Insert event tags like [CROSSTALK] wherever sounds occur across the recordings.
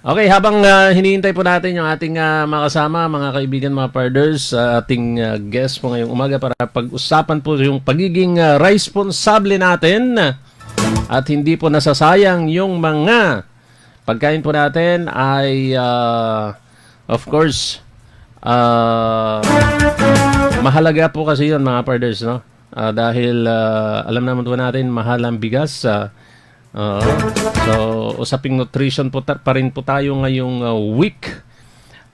Okay, habang ah, hinihintay po natin yung ating ah, mga kasama, mga kaibigan, mga parders, sa ating ah, guest po ngayong umaga para pag-usapan po yung pagiging ah, responsable natin at hindi po nasasayang yung mga pagkain po natin ay ah, of course ah, mahalaga po kasi yun mga parders, no? Ah, dahil ah, alam naman po natin mahal ang bigas sa Oo. so, usaping nutrition po ta- pa rin po tayo ngayong uh, week.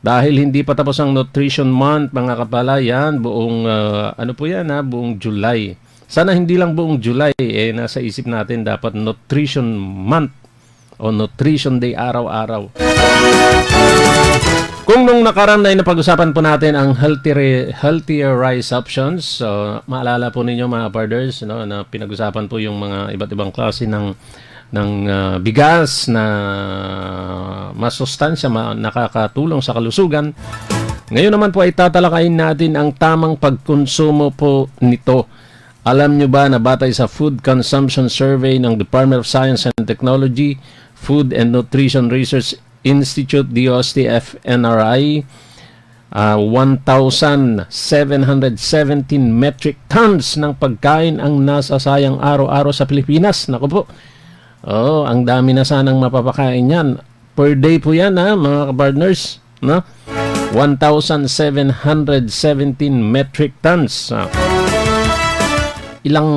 Dahil hindi pa tapos ang nutrition month, mga kapalayan, buong, uh, ano po yan ha, buong July. Sana hindi lang buong July, eh, nasa isip natin dapat nutrition month o nutrition day araw-araw. Kung nung nakaraan ay napag-usapan po natin ang healthier, healthier rice options, so maalala po ninyo mga parders, no, na pinag-usapan po yung mga iba't ibang klase ng ng ah, bigas na masustansya, ma- nakakatulong sa kalusugan. Ngayon naman po ay tatalakayin natin ang tamang pagkonsumo po nito. Alam nyo ba na batay sa Food Consumption Survey ng Department of Science and Technology, Food and Nutrition Research Institute, DOST-FNRI, ah, 1,717 metric tons ng pagkain ang nasasayang araw-araw sa Pilipinas. Naku po, oh, ang dami na sanang mapapakain yan. Per day po yan, ha, mga partners. No? 1,717 metric tons. Ah, ilang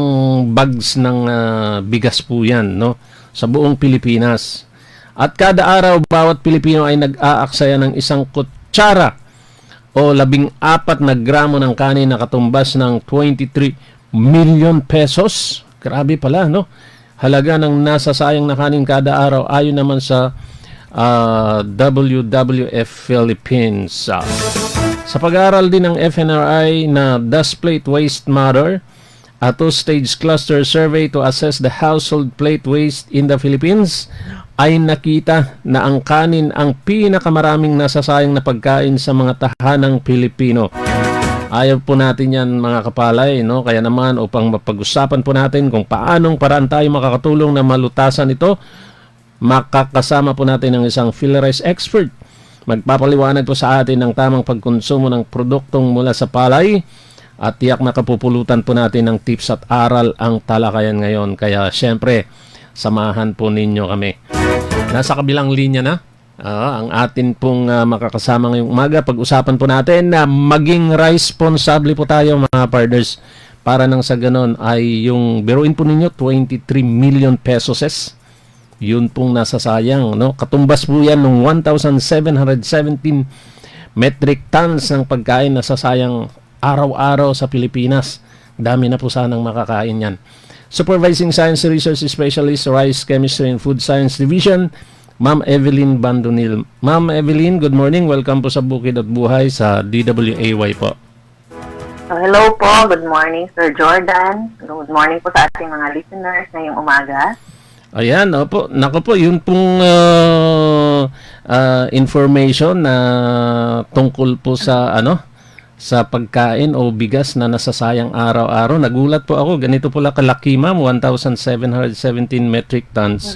bags ng ah, bigas po yan no sa buong Pilipinas. At kada araw bawat Pilipino ay nag-aaksaya ng isang kutsara o labing apat na gramo ng kanin na katumbas ng 23 million pesos. Grabe pala, no? Halaga ng nasasayang na kanin kada araw ayon naman sa ah, WWF Philippines. Ah, sa pag-aaral din ng FNRI na Does Plate Waste Matter? A two-stage cluster survey to assess the household plate waste in the Philippines ay nakita na ang kanin ang pinakamaraming nasasayang na pagkain sa mga tahanang Pilipino. Ayaw po natin yan mga kapalay, no? Kaya naman upang mapag-usapan po natin kung paanong paraan tayo makakatulong na malutasan ito, makakasama po natin ang isang Philrice expert. Magpapaliwanag po sa atin ng tamang pagkonsumo ng produktong mula sa palay at tiyak na kapupulutan po natin ng tips at aral ang talakayan ngayon. Kaya syempre, samahan po ninyo kami. Nasa kabilang linya na ah, ang atin pong ah, makakasama ngayong umaga. Pag-usapan po natin na maging responsable po tayo mga partners para nang sa ganon ay yung biruin po ninyo 23 million pesos es. Yun pong nasasayang. No? Katumbas po yan ng 1,717 metric tons ng pagkain na sasayang araw-araw sa Pilipinas. Dami na po sanang makakain yan. Supervising Science Research Specialist, Rice Chemistry and Food Science Division, Ma'am Evelyn Bandonil. Ma'am Evelyn, good morning. Welcome po sa Bukid at Buhay sa DWAY po. So, hello po. Good morning, Sir Jordan. Good morning po sa ating mga listeners ngayong umaga. Ayan, opo. Nako po, yun pong uh, uh, information na tungkol po sa ano sa pagkain o bigas na nasasayang araw-araw. Nagulat po ako, ganito pala kalaki ma'am, 1,717 metric tons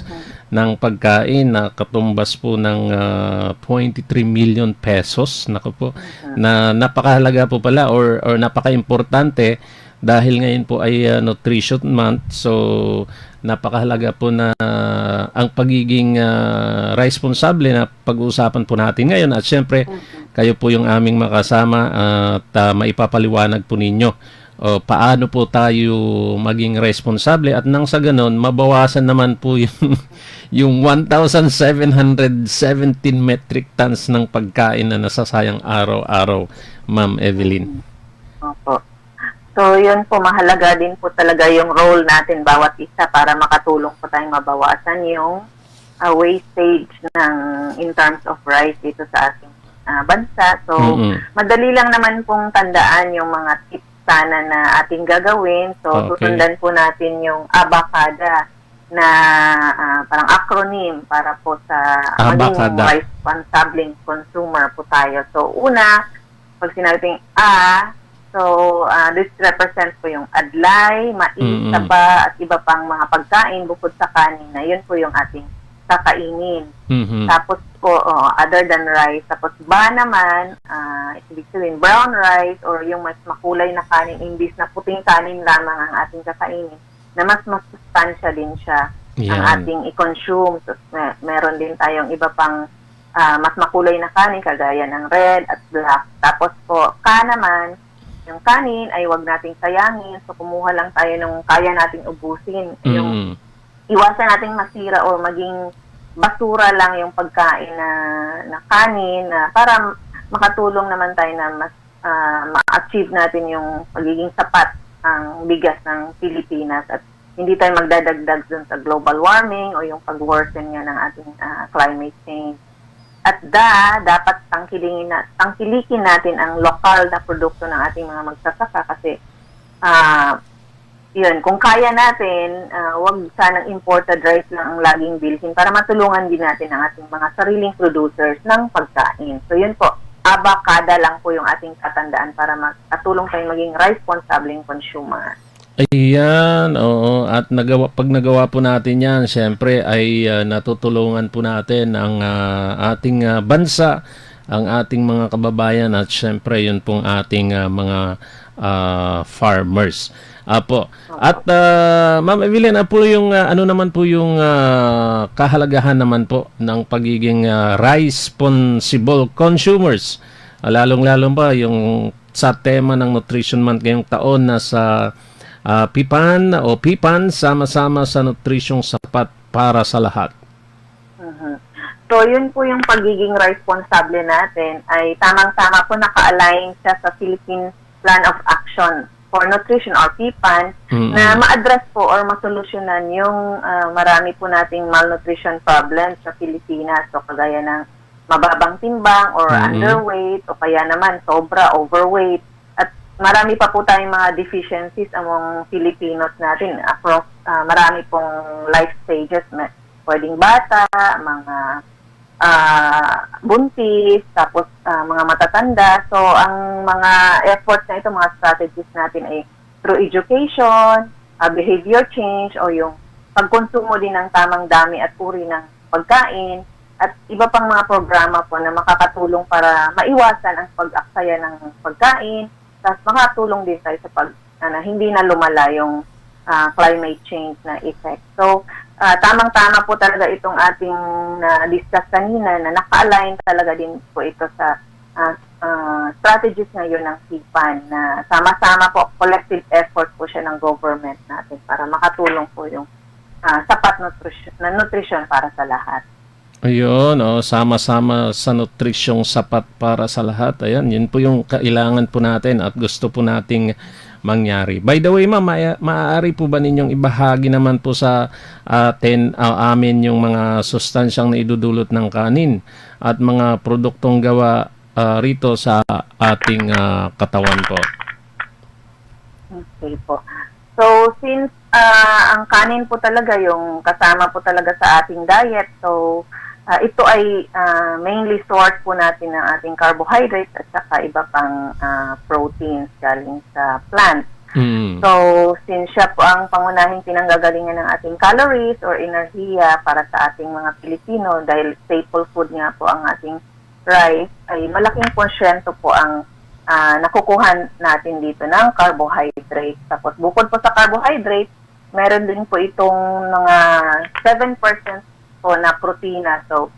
ng pagkain na katumbas po ng ah, 23 million pesos. Nako po, na napakahalaga po pala or, or napaka-importante dahil ngayon po ay ah, nutrition month. So, napakahalaga po na ah, ang pagiging ah, responsable na pag-uusapan po natin ngayon. At syempre, kayo po yung aming makasama at ah, maipapaliwanag po ninyo o paano po tayo maging responsable at nang sa ganon mabawasan naman po yung [LAUGHS] yung 1,717 metric tons ng pagkain na nasasayang araw-araw, Ma'am Evelyn. Opo. So, yun po, mahalaga din po talaga yung role natin bawat isa para makatulong po tayong mabawasan yung ah, wastage ng in terms of rice dito sa ating ah, bansa. So, Mm-mm. madali lang naman pong tandaan yung mga tips sana na ating gagawin. So, Okay. susundan po natin yung ABACADA na ah, parang acronym para po sa maging ABACADA. responsible consumer po tayo. So, una, pag sinabing A, so ah, this represents po yung adlay, mais, Mm-mm. saba, at iba pang mga pagkain bukod sa kanin na yun po yung ating kakainin. Mhm. Tapos po, oh, other than rice. Tapos ba naman, ah, ibig sabihin brown rice or yung mas makulay na kanin, imbis na puting kanin lamang ang ating kakainin, na mas masustansya din siya ang Yan. ating i-consume. So, me- meron din tayong iba pang ah, mas makulay na kanin, kagaya ng red at black. Tapos po, ka naman, yung kanin ay wag nating sayangin. So, kumuha lang tayo ng kaya nating ubusin. Yung Mhm. Iwasan nating masira o maging basura lang yung pagkain na, na kanin na para makatulong naman tayo na mas ah, ma-achieve natin yung pagiging sapat ang bigas ng Pilipinas at hindi tayo magdadagdag dun sa global warming o yung pag-worsen nga ng ating ah, climate change. At da, dapat tangkilingin na, tangkilikin natin ang lokal na produkto ng ating mga magsasaka kasi ah yun, kung kaya natin, ah, wag sanang imported rice lang ang laging bilhin para matulungan din natin ang ating mga sariling producers ng pagkain. So yun po, abakada lang po yung ating katandaan para makatulong tayong maging responsibleng consumer. Ayan, oo. At nagawa, pag nagawa po natin yan, syempre ay ah, natutulungan po natin ang ah, ating ah, bansa, ang ating mga kababayan at syempre yun pong ating ah, mga ah, farmers. Apo. At ah, Ma'am Evelyn, po yung ah, ano naman po yung ah, kahalagahan naman po ng pagiging ah, responsible consumers? Ah, Lalong-lalo ba yung sa tema ng Nutrition Month ngayong taon na sa ah, PIPAN o PIPAN sama-sama sa nutrisyong sapat para sa lahat. Mhm. So, yun po yung pagiging responsable natin ay tamang-tama po naka-align siya sa Philippine Plan of Action for Nutrition or PPAN Mm-mm. na ma-address po or masolusyonan yung ah, marami po nating malnutrition problems sa Pilipinas. So, kagaya ng mababang timbang or Mhm. underweight o kaya naman sobra overweight. At marami pa po tayong mga deficiencies among Filipinos natin across ah, marami pong life stages. Pwedeng bata, mga ah, buntis, tapos ah, mga matatanda. So, ang mga efforts na ito, mga strategies natin ay through education, ah, behavior change, o yung pagkonsumo din ng tamang dami at uri ng pagkain, at iba pang mga programa po na makakatulong para maiwasan ang pag-aksaya ng pagkain, tapos makatulong din tayo sa pag, na hindi na lumala yung ah, climate change na effect. So, ah, tamang-tama po talaga itong ating na-discuss kanina na naka-align talaga din po ito sa ah, ah, strategies ngayon ng CPAN na sama-sama po, collective effort po siya ng government natin para makatulong po yung ah, sapat nutrition, na nutrition para sa lahat. Ayun, oh, sama-sama sa nutrisyong sapat para sa lahat. Ayan, yun po yung kailangan po natin at gusto po nating mangyari. By the way, ma'am, maa- maaari po ba ninyong ibahagi naman po sa atin, ah, amin yung mga sustansyang na idudulot ng kanin at mga produktong gawa ah, rito sa ating ah, katawan po. Okay po. So, since ah, ang kanin po talaga yung kasama po talaga sa ating diet, so ah, ito ay ah, mainly source po natin ng ating carbohydrates at saka iba pang ah, proteins galing sa plant. Mm. So, since siya po ang pangunahing pinanggagalingan ng ating calories or enerhiya para sa ating mga Pilipino dahil staple food nga po ang ating rice, ay malaking porsyento po ang ah, nakukuha natin dito ng carbohydrate. Tapos bukod po sa carbohydrate, meron din po itong mga 7% po na protina. So,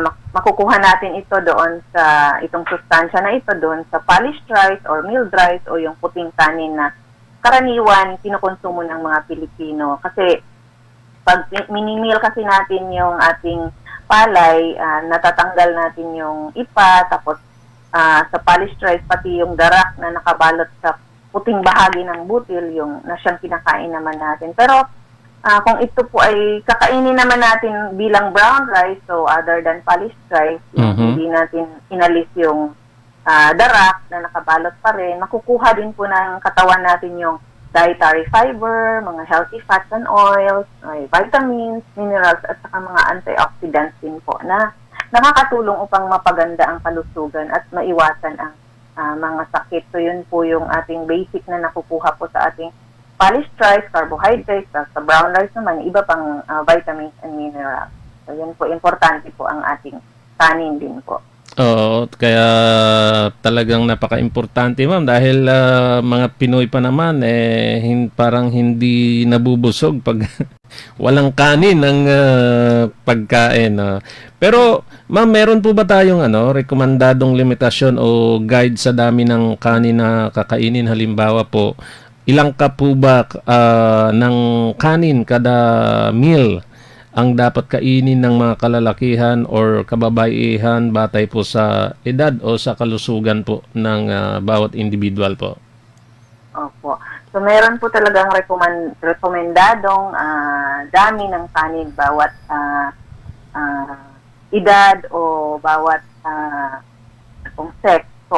mak- makukuha natin ito doon sa itong sustansya na ito doon sa polished rice or milled rice o yung puting kanin na karaniwan kinukonsumo ng mga Pilipino. Kasi pag minimil kasi natin yung ating palay, ah, natatanggal natin yung ipa, tapos ah, sa polished rice, pati yung darak na nakabalot sa puting bahagi ng butil, yung na siyang kinakain naman natin. Pero ah, kung ito po ay kakainin naman natin bilang brown rice, so other than polished rice, Mhm. hindi natin inalis yung ah, darak na nakabalot pa rin, makukuha din po ng katawan natin yung dietary fiber, mga healthy fats and oils, ay vitamins, minerals, at saka mga antioxidants din po na nakakatulong upang mapaganda ang kalusugan at maiwasan ang ah, mga sakit. So yun po yung ating basic na nakukuha po sa ating polished rice, carbohydrates, at sa brown rice naman, iba pang ah, vitamins and minerals. So yun po, importante po ang ating kanin din po. Oo, kaya talagang napaka-importante ma'am dahil ah, mga Pinoy pa naman eh hin- parang hindi nabubusog pag [LAUGHS] walang kanin ang ah, pagkain. ah. Pero ma'am, meron po ba tayong ano, rekomendadong limitasyon o guide sa dami ng kanin na kakainin halimbawa po ilang cup po ba ah, ng kanin kada meal ang dapat kainin ng mga kalalakihan or kababaihan batay po sa edad o sa kalusugan po ng ah, bawat individual po. Opo. So meron po talagang recommend, rekomendadong ah, dami ng kanin bawat ah, ah, edad o bawat so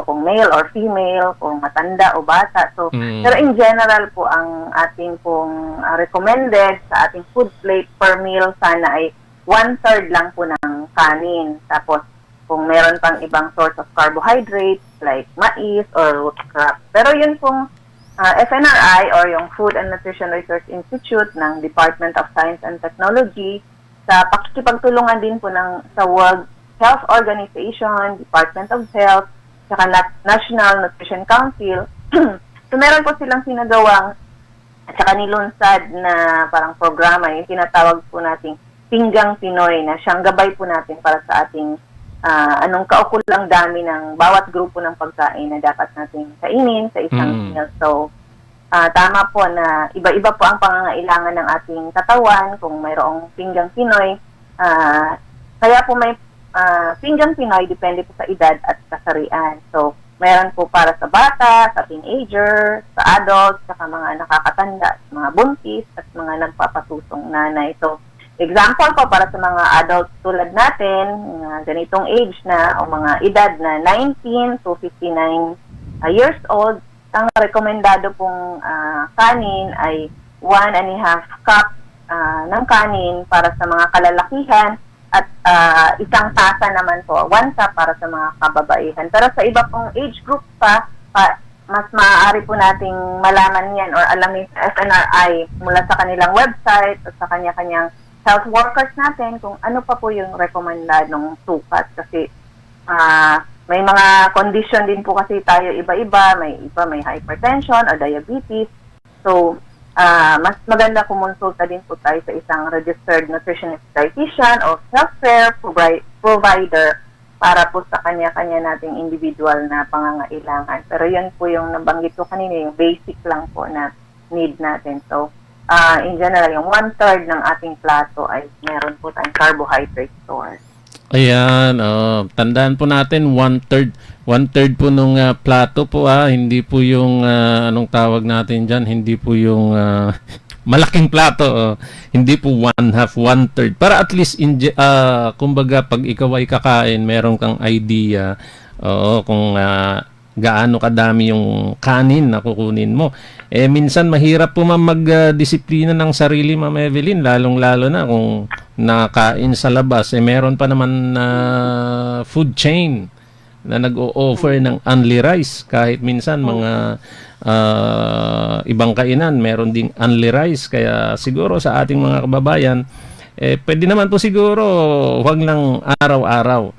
kung male or female, kung matanda o bata. So Mm. pero in general po ang ating pong ah, recommended sa ating food plate per meal sana ay one-third lang po ng kanin. Tapos kung meron pang ibang source of carbohydrates like mais or root crop. Pero yun pong ah, FNRI or yung Food and Nutrition Research Institute ng Department of Science and Technology sa pakikipagtulungan din po ng sa World Health Organization, Department of Health, saka Na- National Nutrition Council. [CLEARS THROAT] so meron po silang sinagawang at saka nilunsad na parang programa, yung tinatawag po nating Pinggang Pinoy na siyang gabay po natin para sa ating ah, anong kaukulang dami ng bawat grupo ng pagkain na dapat nating kainin sa isang Mm. meal. So, ah, tama po na iba-iba po ang pangangailangan ng ating katawan kung mayroong Pinggang Pinoy. ah, kaya po may ah, Pinggang Pinoy depende po sa edad at kasarian. So, meron po para sa bata, sa teenager, sa adults, saka mga nakakatanda, mga buntis, at mga nagpapatusong nanay. So, example po para sa mga adults tulad natin, mga ganitong age na, o mga edad na 19 to 59 ah, years old, ang rekomendado pong ah, kanin ay one and a half cup ah, ng kanin para sa mga kalalakihan at ah, isang tasa naman po, one cup para sa mga kababaihan. Pero sa iba pong age group pa, pa mas maaari po nating malaman yan or alamin sa FNRI mula sa kanilang website at sa kanya-kanyang health workers natin kung ano pa po yung rekomendadong sukat kasi ah may mga condition din po kasi tayo iba-iba, may iba may hypertension or diabetes. So, ah mas maganda kumonsulta din po tayo sa isang registered nutritionist dietitian o healthcare provi- provider para po sa kanya-kanya nating individual na pangangailangan. Pero yun po yung nabanggit ko kanina, yung basic lang po na need natin. So, ah in general, yung one-third ng ating plato ay meron po tayong carbohydrate source. Ayan, oh, tandaan po natin one-third, one-third po nung ah, plato po ah, hindi po yung ah, anong tawag natin dyan, hindi po yung ah, [LAUGHS] malaking plato, oh. hindi po one half, one-third. Para at least, in, ah, kumbaga, pag ikaw ay kakain, meron kang idea, oo, kung ah, gaano kadami yung kanin na kukunin mo. Eh minsan mahirap po ma'am magdisiplina ng sarili ma'am Evelyn lalong-lalo na kung nakain sa labas eh meron pa naman na food chain na nag-o-offer ng only rice. Kahit minsan mga ah, ibang kainan meron ding only rice. Kaya siguro sa ating mga kababayan eh pwede naman po siguro wag lang araw-araw.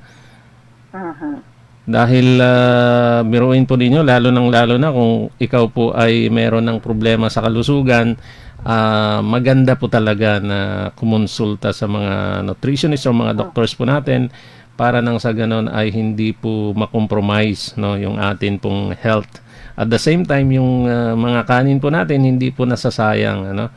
Dahil uh, biruin po ninyo, lalo nang lalo na kung ikaw po ay meron ng problema sa kalusugan, ah, maganda po talaga na kumonsulta sa mga nutritionist o mga doctors po natin para nang sa ganon ay hindi po makompromise no, yung atin pong health. At the same time, yung ah, mga kanin po natin hindi po nasasayang. Ano?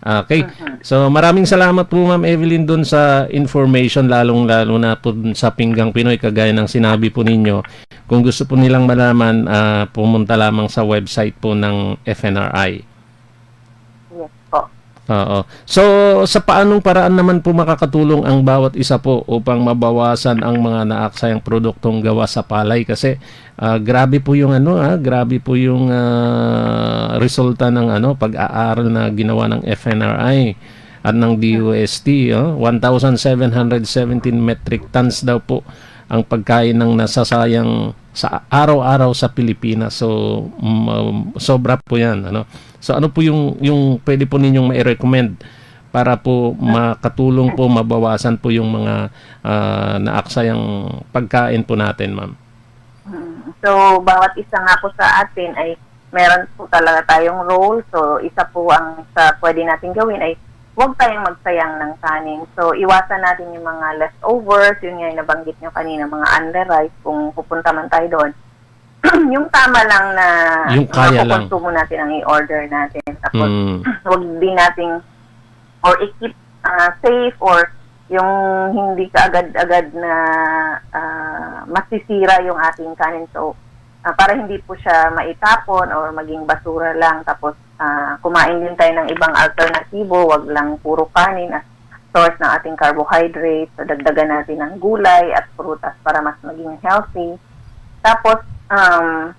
Okay. So maraming salamat po Ma'am Evelyn dun sa information lalong-lalo na po sa Pinggang Pinoy kagaya ng sinabi po ninyo. Kung gusto po nilang malaman, ah, pumunta lamang sa website po ng FNRI. Yes po. Oo. So sa paanong paraan naman po makakatulong ang bawat isa po upang mabawasan ang mga naaksayang produktong gawa sa palay kasi ah, grabe po yung ano ah, grabe po yung ah, resulta ng ano pag-aaral na ginawa ng FNRI at ng DOST oh, 1717 metric tons daw po ang pagkain ng nasasayang sa araw-araw sa Pilipinas. So um, sobra po 'yan ano. So ano po yung yung pwede po ninyong ma-recommend para po makatulong po mabawasan po yung mga ah, naaksayang pagkain po natin, ma'am. So, bawat isa nga po sa atin ay meron po talaga tayong role. So, isa po ang sa pwede natin gawin ay huwag tayong magsayang ng kanin. So, iwasan natin yung mga leftovers, yun nga yung nabanggit nyo kanina, mga under rice, kung pupunta man tayo doon. [CLEARS THROAT] yung tama lang na Yung kaya lang. natin ang i-order natin. Tapos, Mm. huwag din nating or i-keep ah, safe or yung hindi ka agad-agad na ah, masisira yung ating kanin. So, ah, para hindi po siya maitapon or maging basura lang. Tapos, ah, kumain din tayo ng ibang alternatibo. Wag lang puro kanin as source ng ating carbohydrates. So, dagdagan natin ng gulay at prutas para mas maging healthy. Tapos, um,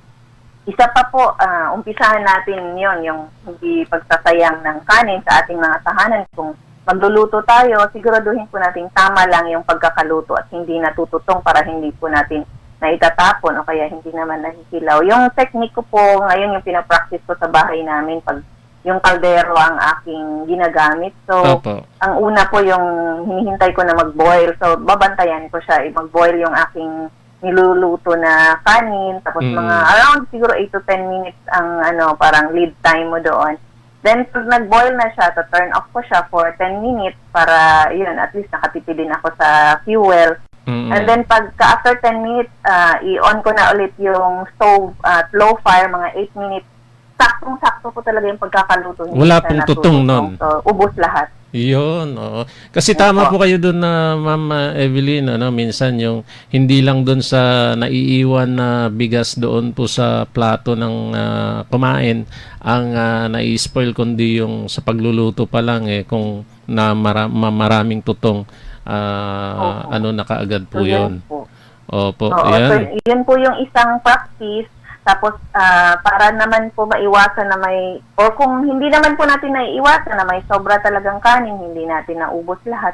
isa pa po, ah, umpisahan natin yon yung hindi pagsasayang ng kanin sa ating mga tahanan. Kung magluluto tayo, siguraduhin po natin tama lang yung pagkakaluto at hindi natututong para hindi po natin naitatapon o kaya hindi naman nahihilaw. Yung technique ko po ngayon yung pinapractice ko sa bahay namin pag yung kaldero ang aking ginagamit. So, Opo. ang una po yung hinihintay ko na mag-boil. So, babantayan ko siya. I-mag-boil yung aking niluluto na kanin. Tapos Mm. mga around siguro 8 to 10 minutes ang ano parang lead time mo doon. Then, pag nag-boil na siya, to turn off ko siya for 10 minutes para, yun, at least nakatipid din ako sa fuel. Mm. And then, pagka after 10 minutes, ah, i-on ko na ulit yung stove at low fire, mga 8 minutes. Saktong-sakto po talaga yung pagkakaluto. Wala pong tutong nun. So, ubos lahat. Yun, oo. Kasi tama po kayo doon na Ma'am uh, Evelyn, ano, minsan yung hindi lang doon sa naiiwan na bigas doon po sa plato ng ah, kumain ang uh, nai-spoil kundi yung sa pagluluto pa lang eh kung na mara- ma- maraming tutong ah, Opo. ano na kaagad po So, yun. po. Opo, Oo, yan. so yun po yung isang practice. Tapos, ah, para naman po maiwasan na may, or kung hindi naman po natin naiiwasan na may sobra talagang kanin, hindi natin naubos lahat,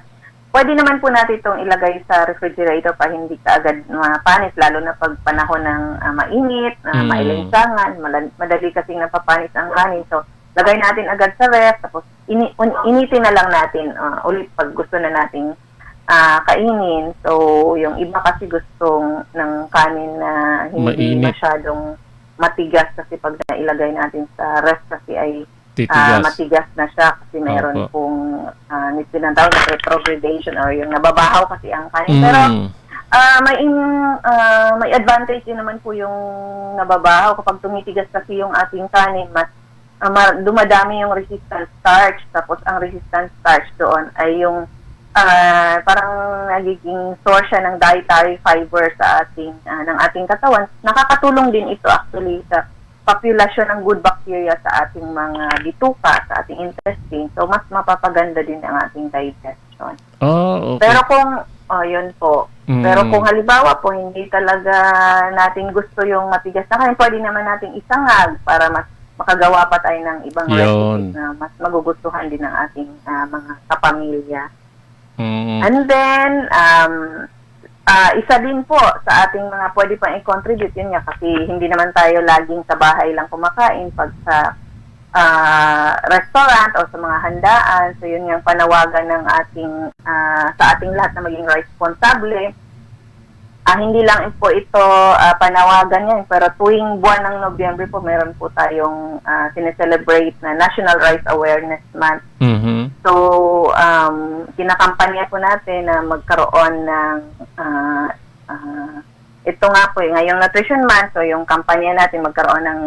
pwede naman po natin itong ilagay sa refrigerator para hindi ka agad mapanis, lalo na pag panahon ng ah, mainit, na Mm. mailinsangan, mala- madali kasing napapanis ang kanin. So, lagay natin agad sa ref, tapos ini- initin na lang natin ah, ulit pag gusto na nating ah, kainin. So, yung iba kasi gustong ng kanin na hindi Mainit. masyadong matigas kasi pag nailagay natin sa ref kasi ay Titigas. matigas na siya kasi meron Opo. pong uh, tinatawag na retrogradation or yung nababahaw kasi ang kanin. Pero Mm. ah, may in- ah, may advantage din naman po yung nababahaw kapag tumitigas kasi yung ating kanin mas ma- dumadami yung resistant starch tapos ang resistant starch doon ay yung ah, parang nagiging source siya ng dietary fiber sa ating ah, ng ating katawan. Nakakatulong din ito actually sa populasyon ng good bacteria sa ating mga bituka, sa ating intestine. So, mas mapapaganda din ang ating digestion. Oh, okay. Pero kung, oh, yun po. Mm. Pero kung halimbawa po, hindi talaga natin gusto yung matigas na kain, pwede naman nating isangag para mas makagawa pa tayo ng ibang recipes na mas magugustuhan din ng ating ah, mga kapamilya. Mm. And then, um, ah, isa din po sa ating mga pwede pang i-contribute, yun nga, kasi hindi naman tayo laging sa bahay lang kumakain pag sa ah, restaurant o sa mga handaan. So, yun yung panawagan ng ating, ah, sa ating lahat na maging responsable. Ah, hindi lang po ito ah, panawagan yan, pero tuwing buwan ng Nobyembre po, meron po tayong ah, sineselebrate na National Rice Awareness Month. Mhm. So, um, kinakampanya po natin na magkaroon ng ah, ah, ito nga po, eh, ngayong Nutrition Month, so yung kampanya natin magkaroon ng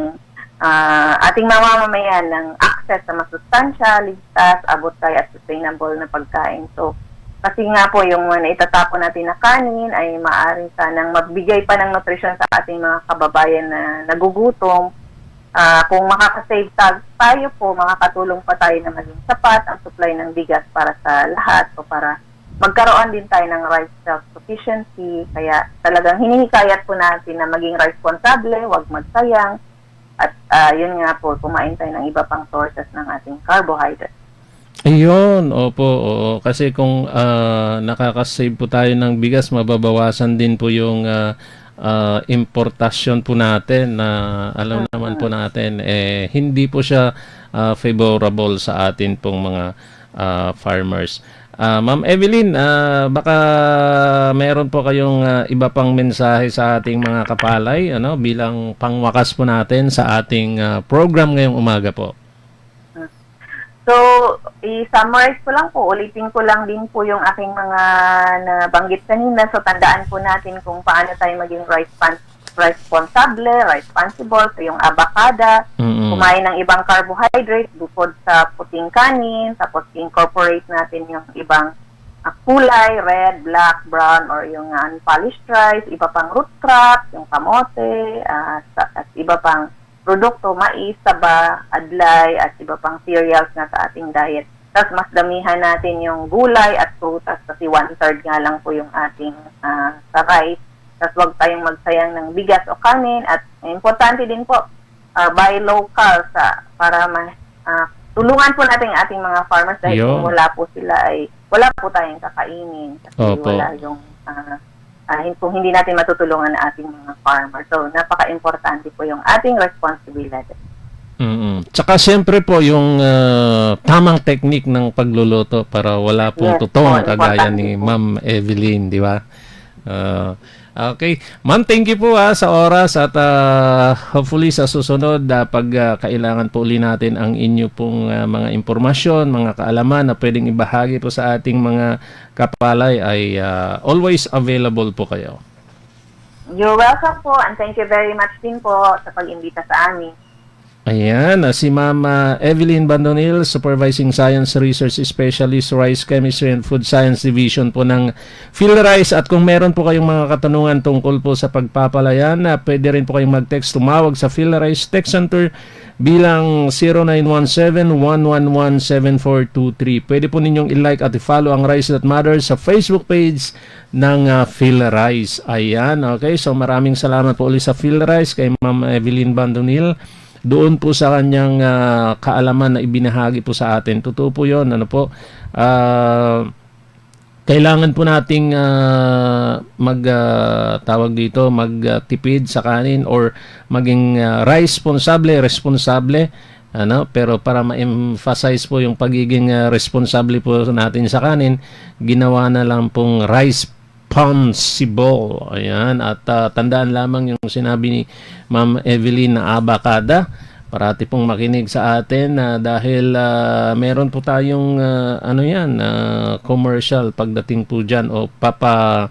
ah, ating mamamayan ng access sa masustansya, ligtas, abot kaya at sustainable na pagkain. So, kasi nga po yung uh, naitatapon natin na kanin ay maaaring sanang magbigay pa ng nutrisyon sa ating mga kababayan na nagugutom. Ah, kung makakasave tayo po, makakatulong pa tayo na maging sapat ang supply ng bigas para sa lahat o para magkaroon din tayo ng rice self-sufficiency. Kaya talagang hinihikayat po natin na maging responsable, huwag magsayang. At ah, yun nga po, kumain tayo ng iba pang sources ng ating carbohydrates. Ayun, opo, oo. Kasi kung ah, nakakasave po tayo ng bigas, mababawasan din po yung ah, ah, importasyon po natin na alam naman po natin, eh, hindi po siya ah, favorable sa atin pong mga ah, farmers. Ah, Ma'am Evelyn, ah, baka meron po kayong ah, iba pang mensahe sa ating mga kapalay ano bilang pangwakas po natin sa ating ah, program ngayong umaga po. So, i-summarize ko lang po, ulitin ko lang din po yung aking mga nabanggit kanina. So, tandaan po natin kung paano tayo maging respons- responsable, responsible. So, yung abakada, Mm-mm. kumain ng ibang carbohydrate bukod sa puting kanin, tapos incorporate natin yung ibang ah, kulay, red, black, brown, or yung unpolished rice, iba pang root crop, yung kamote, sa- at iba pang produkto, mais, saba, adlay, at iba pang cereals na sa ating diet. Tapos mas damihan natin yung gulay at prutas kasi one-third nga lang po yung ating ah, sa rice. Tapos huwag tayong magsayang ng bigas o kanin at importante din po uh, buy local sa para ma, ah, tulungan po natin ating mga farmers dahil kung wala po sila ay wala po tayong kakainin kasi Opo. wala yung ah, hin- kung hindi natin matutulungan ang ating mga farmers. So napaka-importante po yung ating responsibility. mm Tsaka siyempre po yung ah, tamang technique ng pagluluto para wala pong Yes, tutong po, kagaya ni. Ma'am Evelyn, di ba? Ah, okay. Ma'am, thank you po ah, sa oras at ah, hopefully sa susunod ah, pag ah, kailangan po uli natin ang inyo pong ah, mga impormasyon, mga kaalaman na pwedeng ibahagi po sa ating mga kapalay ay ah, always available po kayo. You're welcome po and thank you very much din po sa pag-imbita sa amin. Ayan, ah, si Mama Evelyn Bandonil, Supervising Science Research Specialist, Rice Chemistry and Food Science Division po ng PhilRice. At kung meron po kayong mga katanungan tungkol po sa pagpapalayan, na pwede rin po kayong mag-text, tumawag sa PhilRice Text Center bilang 0917-111-7423. Pwede po ninyong i-like at i-follow ang Rice That Matters sa Facebook page ng uh, PhilRice. Ayan, okay. So maraming salamat po ulit sa PhilRice kay Ma'am Evelyn Bandonil doon po sa kanyang ah, kaalaman na ibinahagi po sa atin. Totoo po 'yon, ano po? Ah, kailangan po nating ah, mag ah, tawag dito, magtipid sa kanin or maging ah, responsable, responsable ano pero para ma-emphasize po yung pagiging ah, responsable po natin sa kanin ginawa na lang pong rice responsible. Ayan. At ah, tandaan lamang yung sinabi ni Ma'am Evelyn na abakada. Parati pong makinig sa atin na dahil ah, meron po tayong ah, ano yan, ah, commercial pagdating po dyan o papa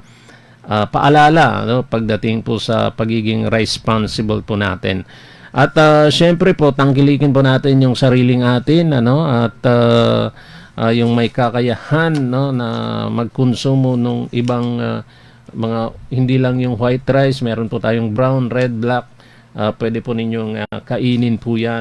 ah, paalala no, pagdating po sa pagiging responsible po natin. At ah, syempre po tangkilikin po natin yung sariling atin ano at ah, ah, yung may kakayahan no na magkonsumo ng ibang ah, mga hindi lang yung white rice, meron po tayong brown, red, black. Ah, pwede po ninyong ah, kainin po 'yan